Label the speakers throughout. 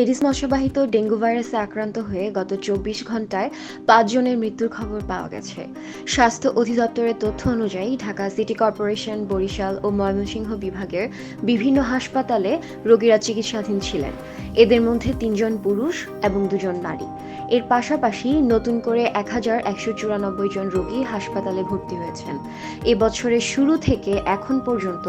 Speaker 1: Aedes মশাবাহিত dengue ভাইরাসে আক্রান্ত হয়ে গত চব্বিশ ঘন্টায় পাঁচজনের মৃত্যুর খবর পাওয়া গেছে। স্বাস্থ্য অধিদপ্তরের তথ্য অনুযায়ী ঢাকা সিটি কর্পোরেশন, বরিশাল ও ময়মনসিংহ বিভাগের বিভিন্ন হাসপাতালে রোগীরা চিকিৎসাধীন ছিলেন। এদের মধ্যে তিনজন পুরুষ এবং দুজন নারী। এর পাশাপাশি নতুন করে এক হাজার একশো চুরানব্বই জন রোগী হাসপাতালে ভর্তি হয়েছেন। এবছরের শুরু থেকে এখন পর্যন্ত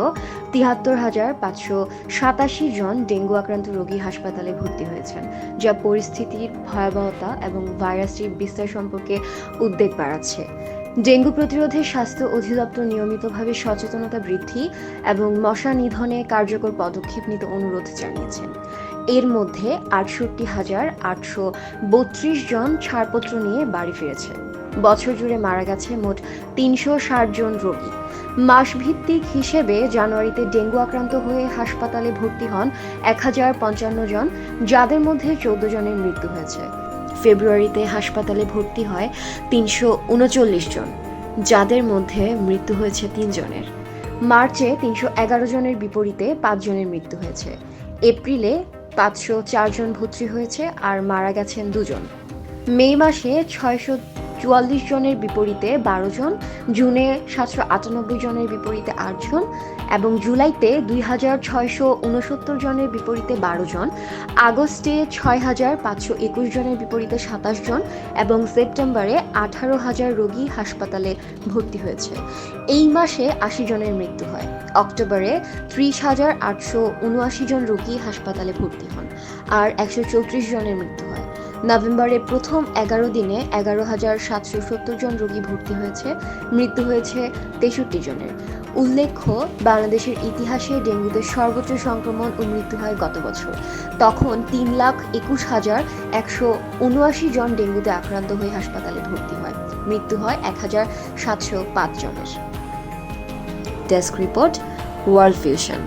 Speaker 1: তিয়াত্তর হাজার পাঁচশো সাতাশি জন ডেঙ্গু আক্রান্ত রোগী হাসপাতালে ভর্তি হয়েছেন, যা পরিস্থিতির ভয়াবহতা এবং ভাইরাসটির বিস্তার সম্পর্কে উদ্বেগ বাড়াচ্ছে। ডেঙ্গু প্রতিরোধে স্বাস্থ্য অধিদপ্তর নিয়মিতভাবে সচেতনতা বৃদ্ধি এবং মশা নিধনে কার্যকর পদক্ষেপ নিতে অনুরোধ জানিয়েছেন। এর মধ্যে আটষট্টি হাজার আটশো বত্রিশ জন ছাড়পত্র নিয়ে বাড়ি ফিরেছে বছর জুড়ে মারা গেছে মোট তিনশো ষাট জন রোগী। মাসভিত্তিক হিসেবে জানুয়ারিতে ডেঙ্গু আক্রান্ত হয়ে হাসপাতালে ভর্তি হন এক হাজার পঞ্চান্ন জন, যাদের মধ্যে চোদ্দ জনের মৃত্যু হয়েছে। ফেব্রুয়ারিতে হাসপাতালে ভর্তি হয় তিনশো উনচল্লিশ জন, যাদের মধ্যে মৃত্যু হয়েছে তিনজনের মার্চে তিনশো এগারো জনের বিপরীতে পাঁচজনের মৃত্যু হয়েছে। এপ্রিলে পাঁচশো চারজন ভর্তি হয়েছে আর মারা গেছেন দুজন। মে মাসে ছয়শো চুয়াল্লিশ জনের বিপরীতে বারো জন, জুনে সাতশো আটানব্বই জনের বিপরীতে আটজন এবং জুলাইতে দুই হাজার ছয়শো উনসত্তর জনের বিপরীতে বারো জন, আগস্টে ছয় হাজার পাঁচশো একুশ জনের বিপরীতে সাতাশ জন এবং সেপ্টেম্বরে আঠারো হাজার রোগী হাসপাতালে ভর্তি হয়েছে। এই মাসে আশি জনের মৃত্যু হয়। অক্টোবরে ত্রিশ হাজার আটশো উনআশি জন রোগী হাসপাতালে ভর্তি হন আর একশো চৌত্রিশ জনের মৃত্যু হয়। নভেম্বরের প্রথম এগারো দিনে এগারো হাজার সাতশো সত্তর জন রোগী ভর্তি হয়েছে, মৃত্যু হয়েছে তেষট্টি জনের। উল্লেখ্য, বাংলাদেশের ইতিহাসে ডেঙ্গুতে সর্বোচ্চ সংক্রমণ ও মৃত্যু হয় গত বছর। তখন তিন লাখ একুশ হাজার একশো উনআশি জন ডেঙ্গুতে আক্রান্ত হয়ে হাসপাতালে ভর্তি হয়। মৃত্যু হয় এক হাজার সাতশো পাঁচ জনের। Desk report, world fusion